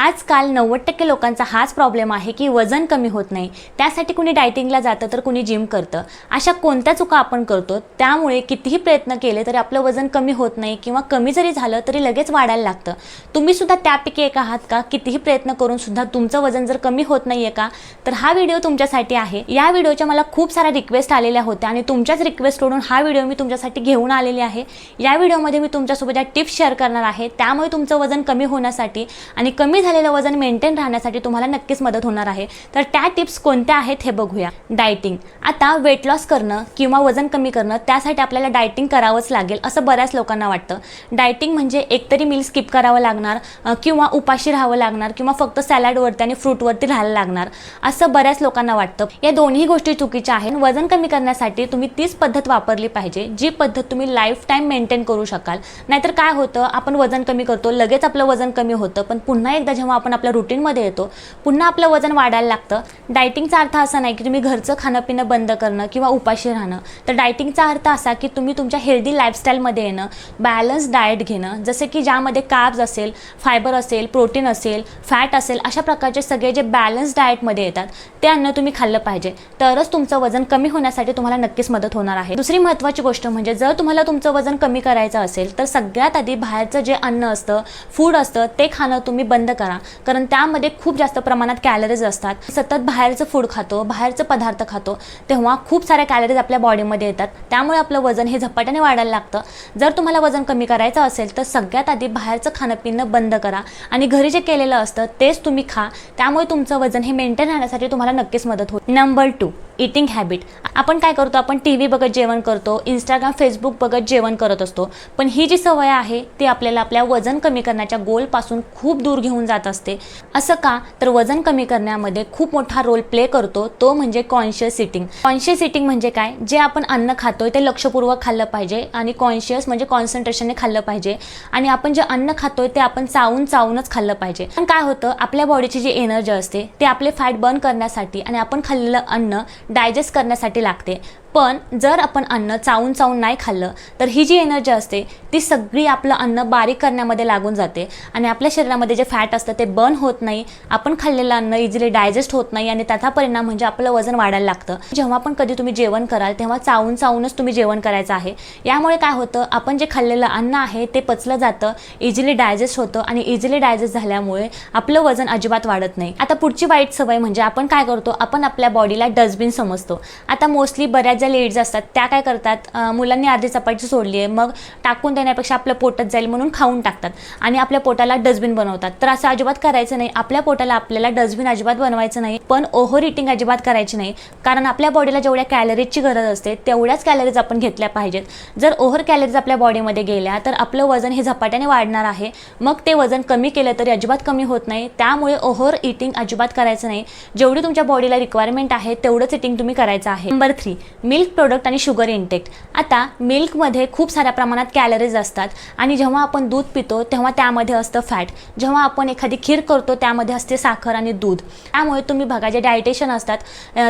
आजकाल नव्वद टक्के लोकांचा हाच प्रॉब्लेम आहे की वजन कमी होत नाही. त्यासाठी कुणी डायटिंगला जातं तर कुणी जिम करतं. अशा कोणत्या चुका आपण करतो त्यामुळे कितीही प्रयत्न केले तरी आपलं वजन कमी होत नाही किंवा कमी जरी झालं तरी लगेच वाढायला लागतं. तुम्ही सुद्धा त्यापैकी एक आहात का? कितीही प्रयत्न करून सुद्धा तुमचं वजन जर कमी होत नाही आहे का? तर हा व्हिडिओ तुमच्यासाठी आहे. या व्हिडिओच्या मला खूप साऱ्या रिक्वेस्ट आलेल्या होत्या आणि तुमच्याच रिक्वेस्टकडून हा व्हिडिओ मी तुमच्यासाठी घेऊन आलेली आहे. या व्हिडिओमध्ये मी तुमच्यासोबत या टिप्स शेअर करणार आहे. त्यामुळे तुमचं वजन कमी होण्यासाठी आणि कमी झालेलं वजन मेंटेन राहण्यासाठी तुम्हाला नक्कीच मदत होणार आहे. तर त्या टिप्स कोणत्या आहेत हे बघूया. डायटिंग आता वेट लॉस करणं किंवा वजन कमी करणं त्यासाठी आपल्याला डायटिंग करावंच लागेल असं बऱ्याच लोकांना वाटतं. डायटिंग म्हणजे एकतरी मील स्किप करावं लागणार किंवा उपाशी राहावं लागणार किंवा फक्त सॅलडवरती आणि फ्रूटवरती राहायला लागणार असं बऱ्याच लोकांना वाटतं. या दोन्ही गोष्टी चुकीच्या आहेत. वजन कमी करण्यासाठी तुम्ही तीच पद्धत वापरली पाहिजे जी पद्धत तुम्ही लाईफ टाईम मेंटेन करू शकाल. नाहीतर काय होतं आपण वजन कमी करतो लगेच आपलं वजन कमी होतं पण पुन्हा एकदा जेव्हा आपण आपल्या रुटीनमध्ये येतो पुन्हा आपलं वजन वाढायला लागतं. डायटिंगचा अर्थ असा नाही की तुम्ही घरचं खाणं पिणं बंद करणं किंवा उपाशी राहणं. तर डायटिंगचा अर्थ असा की तुम्ही तुमच्या हेल्दी लाईफस्टाईलमध्ये येणं बॅलन्स डाएट घेणं. जसे की ज्यामध्ये कार्ब्स असेल फायबर असेल प्रोटीन असेल फॅट असेल अशा प्रकारचे सगळे जे बॅलन्स डाएटमध्ये येतात ते अन्न तुम्ही खाल्लं पाहिजे. तरच तुमचं वजन कमी होण्यासाठी तुम्हाला नक्कीच मदत होणार आहे. दुसरी महत्त्वाची गोष्ट म्हणजे जर तुम्हाला तुमचं वजन कमी करायचं असेल तर सगळ्यात आधी बाहेरचं जे अन्न असतं फूड असतं ते खाणं तुम्ही बंद करा. कारण त्यामध्ये खूप जास्त प्रमाणात कॅलरीज असतात. सतत बाहेरचं फूड खातो बाहेरचं पदार्थ खातो तेव्हा खूप साऱ्या कॅलरीज आपल्या बॉडीमध्ये येतात. त्यामुळे आपलं वजन हे झपाट्याने वाढायला लागतं. जर तुम्हाला वजन कमी करायचं असेल तर सगळ्यात आधी बाहेरचं खाणं पिणं बंद करा. आणि घरी जे केलेलं असतं तेच तुम्ही खा. त्यामुळे तुमचं वजन हे मेंटेन राहण्यासाठी तुम्हाला नक्कीच मदत होईल. नंबर टू इटिंग हॅबिट आपण काय करतो? आपण टी व्ही बघत जेवण करतो इंस्टाग्राम फेसबुक बघत जेवण करत असतो. पण ही जी सवय आहे ती आपल्याला आपल्या वजन कमी करण्याच्या गोलपासून खूप दूर घेऊन जात असते. असं का? तर वजन कमी करण्यामध्ये खूप मोठा रोल प्ले करतो तो म्हणजे कॉन्शियस इटिंग कॉन्शियस इटिंग म्हणजे काय? जे आपण अन्न खातोय ते लक्षपूर्वक खाल्लं पाहिजे आणि कॉन्शियस म्हणजे कॉन्सन्ट्रेशनने खाल्लं पाहिजे. आणि आपण जे अन्न खातोय ते आपण चावून चावूनच खाल्लं पाहिजे. पण काय होतं? आपल्या बॉडीची जी एनर्जी असते ते आपले फॅट बर्न करण्यासाठी आणि आपण खाल्लेलं अन्न डायजेस्ट करण्यासाठी लागते. पण जर आपण अन्न चावून चावून नाही खाल्लं तर ही जी एनर्जी असते ती सगळी आपलं अन्न बारीक करण्यामध्ये लागून जाते. आणि आपल्या शरीरामध्ये जे फॅट असतं ते बर्न होत नाही. आपण खाल्लेलं अन्न इझिली डायजेस्ट होत नाही आणि त्याचा परिणाम म्हणजे आपलं वजन वाढायला लागतं. जेव्हा पण कधी तुम्ही जेवण कराल तेव्हा चावून चावूनच तुम्ही जेवण करायचं आहे. यामुळे काय होतं आपण जे खाल्लेलं अन्न आहे ते पचलं जातं इझिली डायजेस्ट होतं आणि इझिली डायजेस्ट झाल्यामुळे आपलं वजन अजिबात वाढत नाही. आता पुढची वाईट सवय म्हणजे आपण काय करतो आपण आपल्या बॉडीला डस्टबिन समजतो. आता मोस्टली बऱ्याच ज्या लेडीज असतात त्या काय करतात मुलांनी अर्धी चपाती सोडली आहे मग टाकून देण्यापेक्षा आपल्या पोटात जाईल म्हणून खाऊन टाकतात आणि आपल्या पोटाला डस्टबिन बनवतात. तर असं अजिबात करायचं नाही. आपल्या पोटाला आपल्याला डस्टबिन अजिबात बनवायचं नाही पण ओव्हर इटिंग अजिबात करायची नाही. कारण आपल्या बॉडीला जेवढ्या कॅलरीजची गरज असते तेवढ्याच कॅलरीज आपण घेतल्या पाहिजेत. जर ओव्हर कॅलरीज आपल्या बॉडीमध्ये गेल्या तर आपलं वजन हे झपाट्याने वाढणार आहे. मग ते वजन कमी केलं तरी अजिबात कमी होत नाही. त्यामुळे ओव्हर इटिंग अजिबात करायचं नाही. जेवढी तुमच्या बॉडीला रिक्वायरमेंट आहे तेवढंच इटिंग तुम्ही करायचं आहे. नंबर थ्री मिल्क प्रोडक्ट आणि शुगर इंटेक आता मिल्कमध्ये खूप साऱ्या प्रमाणात कॅलरीज असतात आणि जेव्हा आपण दूध पितो तेव्हा त्यामध्ये असतं फॅट जेव्हा आपण एखादी खीर करतो त्यामध्ये असते साखर आणि दूध. त्यामुळे तुम्ही बघा जे डायटेशन असतात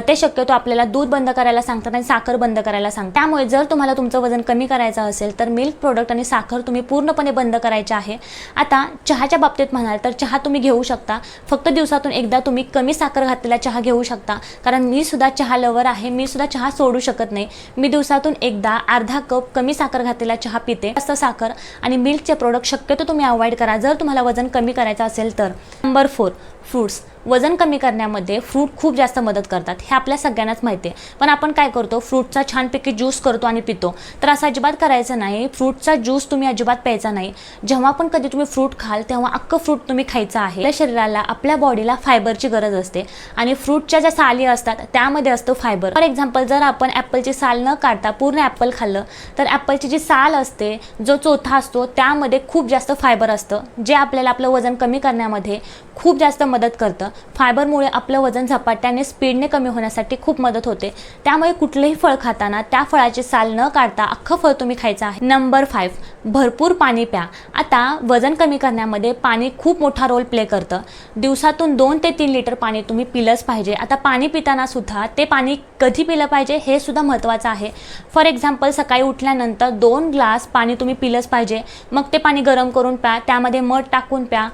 ते शक्यतो आपल्याला दूध बंद करायला सांगतात आणि साखर बंद करायला सांगतात. त्यामुळे जर तुम्हाला तुमचं वजन कमी करायचं असेल तर मिल्क प्रोडक्ट आणि साखर तुम्ही पूर्णपणे बंद करायचे आहे. आता चहाच्या बाबतीत म्हणाल तर चहा तुम्ही घेऊ शकता. फक्त दिवसातून एकदा तुम्ही कमी साखर घातलेला चहा घेऊ शकता. कारण मी सुद्धा चहा लवर आहे मी सुद्धा चहा सोडू शकतो शकत नाही. मी दिवसातून एकदा अर्धा कप कमी साखर घातलेला चहा पिते. जास्त साखर आणि मिल्कचे प्रोडक्ट शक्यतो तुम्ही अवॉइड करा. जर तुम्हाला वजन कमी करायचं असेल तर. नंबर फोर फ्रूट्स वजन कमी करण्यामध्ये फ्रूट खूप जास्त मदत करतात. हे आपल्या सगळ्यांनाच माहिती आहे. पण आपण काय करतो? फ्रूटचा छानपैकी ज्यूस करतो आणि पितो. तर असं अजिबात करायचं नाही. फ्रूटचा ज्यूस तुम्ही अजिबात प्यायचा नाही. जेव्हा पण कधी तुम्ही फ्रूट खाल तेव्हा अख्खं फ्रूट तुम्ही खायचं आहे. आपल्या शरीराला आपल्या बॉडीला फायबरची गरज असते. आणि फ्रूटच्या ज्या साली असतात त्यामध्ये असतो फायबर फॉर एक्झाम्पल जर आपण ॲपलची साल न काढता पूर्ण ॲपल खाल्लं तर ॲपलची जी साल असते जो चोथा असतो त्यामध्ये खूप जास्त फायबर असतं जे आपल्याला आपलं वजन कमी करण्यामध्ये खूप जास्त मदत करतं. फायबरमुळे आपलं वजन झपाट्याने स्पीडने कमी होण्यासाठी खूप मदत होते. त्यामुळे कुठलंही फळ खाताना त्या फळाची साल न काढता अख्खं फळ तुम्ही खायचं आहे. नंबर फाईव्ह भरपूर पाणी प्या. आता वजन कमी करण्यामध्ये पाणी खूप मोठा रोल प्ले करतं. दिवसातून दोन ते तीन लिटर पाणी तुम्ही पिलंच पाहिजे. आता पाणी पिताना सुद्धा ते पाणी कधी पिलं पाहिजे हे सुद्धा महत्त्वाचं आहे. फॉर एक्झाम्पल सकाळी उठल्यानंतर दोन ग्लास पाणी तुम्ही पिलंच पाहिजे. मग ते पाणी गरम करून प्या. त्यामध्ये मध टाकून प्या.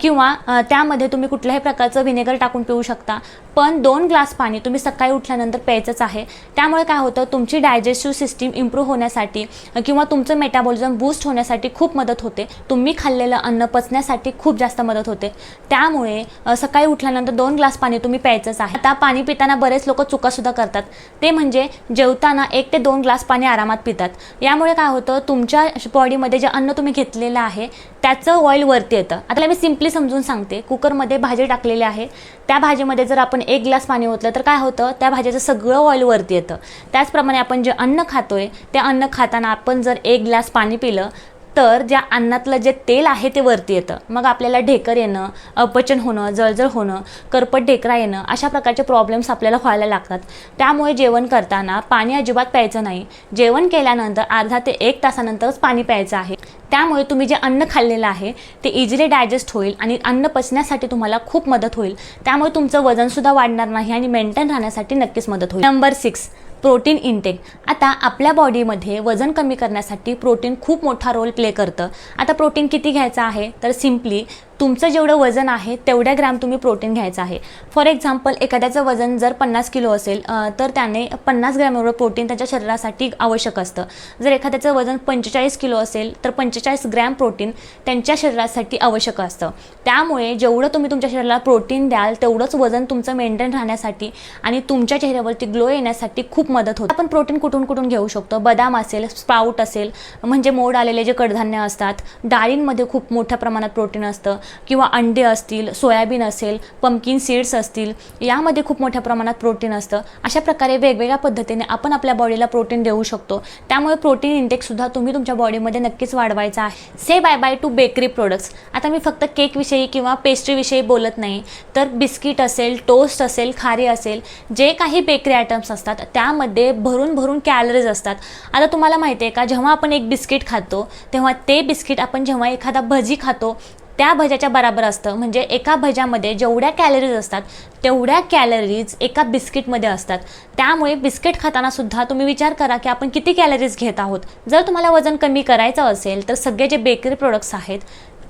किंवा त्यामध्ये तुम्ही कुठल्याही प्रकारचं व्हिनेगर टाकून पिऊ शकता. पण दोन ग्लास पाणी तुम्ही सकाळी उठल्यानंतर प्यायचंच आहे. त्यामुळे काय होतं तुमची डायजेस्टिव्ह सिस्टीम इम्प्रूव्ह होण्यासाठी किंवा तुमचं मेटाबॉलिझम बूस्ट होण्यासाठी खूप मदत होते. तुम्ही खाल्लेलं अन्न पचण्यासाठी खूप जास्त मदत होते. त्यामुळे सकाळी उठल्यानंतर दोन ग्लास पाणी तुम्ही प्यायचंच आहे. आता पाणी पिताना बरेच लोक चुकासुद्धा करतात. ते म्हणजे जेवताना एक ते दोन ग्लास पाणी आरामात पितात. यामुळे काय होतं तुमच्या बॉडीमध्ये जे अन्न तुम्ही घेतलेलं आहे त्याचं ऑइल वरती येतं. आता मी सिम्पली समजून सांगते. कुकरमध्ये भाजी टाकलेली आहे. त्या भाजीमध्ये जर आपण एक ग्लास पाणी ओतलं तर काय होतं? त्या भाजीचं सगळं ऑइल वरती येतं. त्याचप्रमाणे आपण जे अन्न खातोय ते अन्न खाताना आपण जर एक ग्लास पाणी पिलं तर ज्या अन्नातलं जे तेल आहे ते वरती येतं. मग आपल्याला ढेकर येणं अपचन होणं जळजळ होणं करपट ढेकरा येणं अशा प्रकारचे प्रॉब्लेम्स आपल्याला व्हायला लागतात. त्यामुळे जेवण करताना पाणी अजिबात प्यायचं नाही. जेवण केल्यानंतर अर्धा ते एक तासानंतरच पाणी प्यायचं आहे. त्यामुळे तुम्ही जे अन्न खाल्लेलं आहे ते इझिली डायजेस्ट होईल आणि अन्न पचण्यासाठी तुम्हाला खूप मदत होईल. त्यामुळे तुमचं वजनसुद्धा वाढणार नाही आणि मेंटेन राहण्यासाठी नक्कीच मदत होईल. नंबर सिक्स प्रोटीन इनटेक आता आपल्या बॉडीमध्ये वजन कमी करण्यासाठी प्रोटीन खूप मोठा रोल प्ले करतं. आता प्रोटीन किती घ्यायचं आहे? तर सिम्पली तुमचं जेवढं वजन आहे तेवढ्या ग्रॅम तुम्ही प्रोटीन घ्यायचं आहे. फॉर एक्झाम्पल एखाद्याचं वजन जर पन्नास किलो असेल तर त्याने पन्नास ग्रॅम एवढं प्रोटीन त्याच्या शरीरासाठी आवश्यक असतं. जर एखाद्याचं वजन पंचेचाळीस किलो असेल तर पंचेचाळीस ग्रॅम प्रोटीन त्यांच्या शरीरासाठी आवश्यक असतं. त्यामुळे जेवढं तुम्ही तुमच्या शरीराला प्रोटीन द्याल तेवढंच वजन तुमचं मेंटेन राहण्यासाठी आणि तुमच्या चेहऱ्यावरती ग्लो येण्यासाठी खूप मदत होते. आपण प्रोटीन कुठून कुठून घेऊ शकतो? बदाम असेल स्प्राऊट असेल म्हणजे मोड आलेले जे कडधान्य असतात डाळींमध्ये खूप मोठ्या प्रमाणात प्रोटीन असतं. किंवा अंडे असतील सोयाबीन असेल पंपकिन सीड्स असतील यामध्ये खूप मोठ्या प्रमाणात प्रोटीन असतं. अशा प्रकारे वेगवेगळ्या पद्धतीने आपण आपल्या बॉडीला प्रोटीन देऊ शकतो. त्यामुळे प्रोटीन इंटेकसुद्धा तुम्ही तुमच्या बॉडीमध्ये नक्कीच वाढवायचा आहे. Say bye bye to bakery products आता मी फक्त केकविषयी किंवा पेस्ट्रीविषयी बोलत नाही. तर बिस्किट असेल टोस्ट असेल खारी असेल जे काही बेकरी आयटम्स असतात त्यामध्ये भरून भरून कॅलरीज असतात. आता तुम्हाला माहिती आहे का जेव्हा आपण एक बिस्किट खातो तेव्हा ते बिस्किट आपण जेव्हा एखादा भजी खातो त्या भज्याच्या बराबर असतं. म्हणजे एका भज्यामध्ये जेवढ्या कॅलरीज असतात तेवढ्या कॅलरीज एका बिस्किटमध्ये असतात. त्यामुळे बिस्किट खाताना सुद्धा तुम्ही विचार करा की आपण किती कॅलरीज घेत आहोत. जर तुम्हाला वजन कमी करायचं असेल तर सगळे जे बेकरी प्रोडक्ट्स आहेत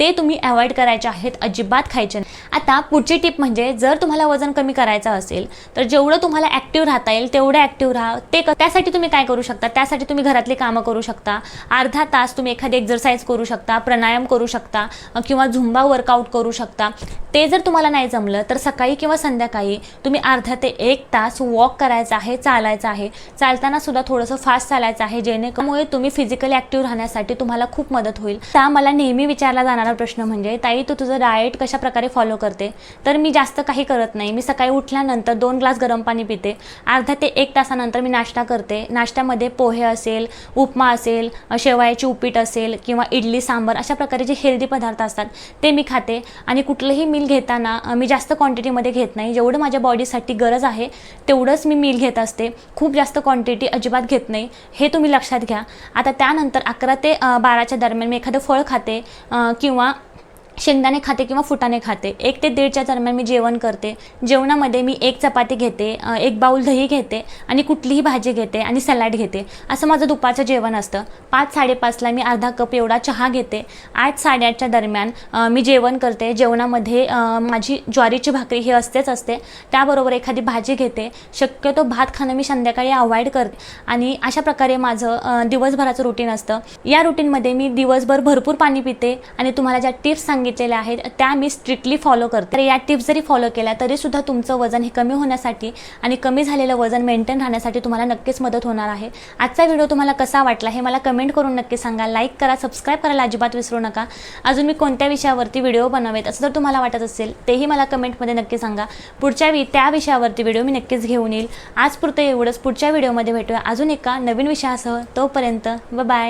ते तुम्ही अवॉइड करायचे आहेत अजिबात खायचे नाही. आता पुढची टिप म्हणजे जर तुम्हाला वजन कमी करायचं असेल तर जेवढं तुम्हाला ॲक्टिव्ह राहता येईल तेवढं ॲक्टिव्ह राहा. ते क त्यासाठी तुम्ही काय करू शकता? त्यासाठी तुम्ही घरातली कामं करू शकता. अर्धा तास तुम्ही एखादी एक्झरसाईज करू शकता प्राणायाम करू शकता किंवा झुंबा वर्कआउट करू शकता. ते जर तुम्हाला नाही जमलं तर सकाळी किंवा संध्याकाळी तुम्ही अर्धा ते एक तास वॉक करायचं आहे चालायचं आहे. चालताना सुद्धा थोडंसं फास्ट चालायचं आहे जेणेकरूमुळे तुम्ही फिजिकली ॲक्टिव्ह राहण्यासाठी तुम्हाला खूप मदत होईल. त्या मला नेहमी विचारला जाणार प्रश्न म्हणजे ताई तू तुझं डाएट कशा प्रकारे फॉलो करते? तर मी जास्त काही करत नाही. मी सकाळी उठल्यानंतर दोन ग्लास गरम पाणी पिते. अर्धा ते एक तासानंतर मी नाश्ता करते. नाश्त्यामध्ये पोहे असेल उपमा असेल शेवयाची उपीट असेल किंवा इडली सांबर अशा प्रकारे जे हेल्दी पदार्थ असतात ते मी खाते. आणि कुठलंही मील घेताना मी जास्त क्वांटिटीमध्ये घेत नाही. जेवढं माझ्या बॉडीसाठी गरज आहे तेवढंच मी मील घेत असते. खूप जास्त क्वांटिटी अजिबात घेत नाही. हे तुम्ही लक्षात घ्या. आता त्यानंतर अकरा ते बाराच्या दरम्यान मी एखादं फळ खाते किंवा किंवा शेंगदाणे खाते किंवा फुटाणे खाते. एक ते दीडच्या दरम्यान मी जेवण करते. जेवणामध्ये मी एक चपाती घेते एक बाऊल दही घेते आणि कुठलीही भाजी घेते आणि सलाड घेते. असं माझं दुपारचं जेवण असतं. पाच साडेपाचला मी अर्धा कप एवढा चहा घेते. आठ साडेआठच्या दरम्यान मी जेवण करते. जेवणामध्ये माझी ज्वारीची भाकरी ही असतेच असते. त्याबरोबर एखादी भाजी घेते. शक्यतो भात खाणं मी संध्याकाळी अवॉइड करते आणि अशा प्रकारे माझं दिवसभराचं रुटीन असतं. या रुटीनमध्ये मी दिवसभर भरपूर पाणी पिते आणि तुम्हाला ज्या टिप्स सांगितलेल्या आहेत त्या मी स्ट्रिक्टली फॉलो करते. तर या टिप्स जरी फॉलो केल्या तरी सुद्धा तुमचं वजन हे कमी होण्यासाठी आणि कमी झालेलं वजन मेंटेन राहण्यासाठी तुम्हाला नक्कीच मदत होणार आहे. आजचा व्हिडिओ तुम्हाला कसा वाटला हे मला कमेंट करून नक्की सांगा. लाईक करा सबस्क्राईब करायला अजिबात विसरू नका. अजून मी कोणत्या विषयावरती व्हिडिओ बनवेत असं जर तुम्हाला वाटत असेल तेही मला कमेंटमध्ये नक्की सांगा. पुढच्या वी त्या विषयावरती व्हिडिओ मी नक्कीच घेऊन येईल. आज पुरतं एवढंच. पुढच्या व्हिडिओमध्ये भेटूया. अजून एका नवीन विषयासह तोपर्यंत बाय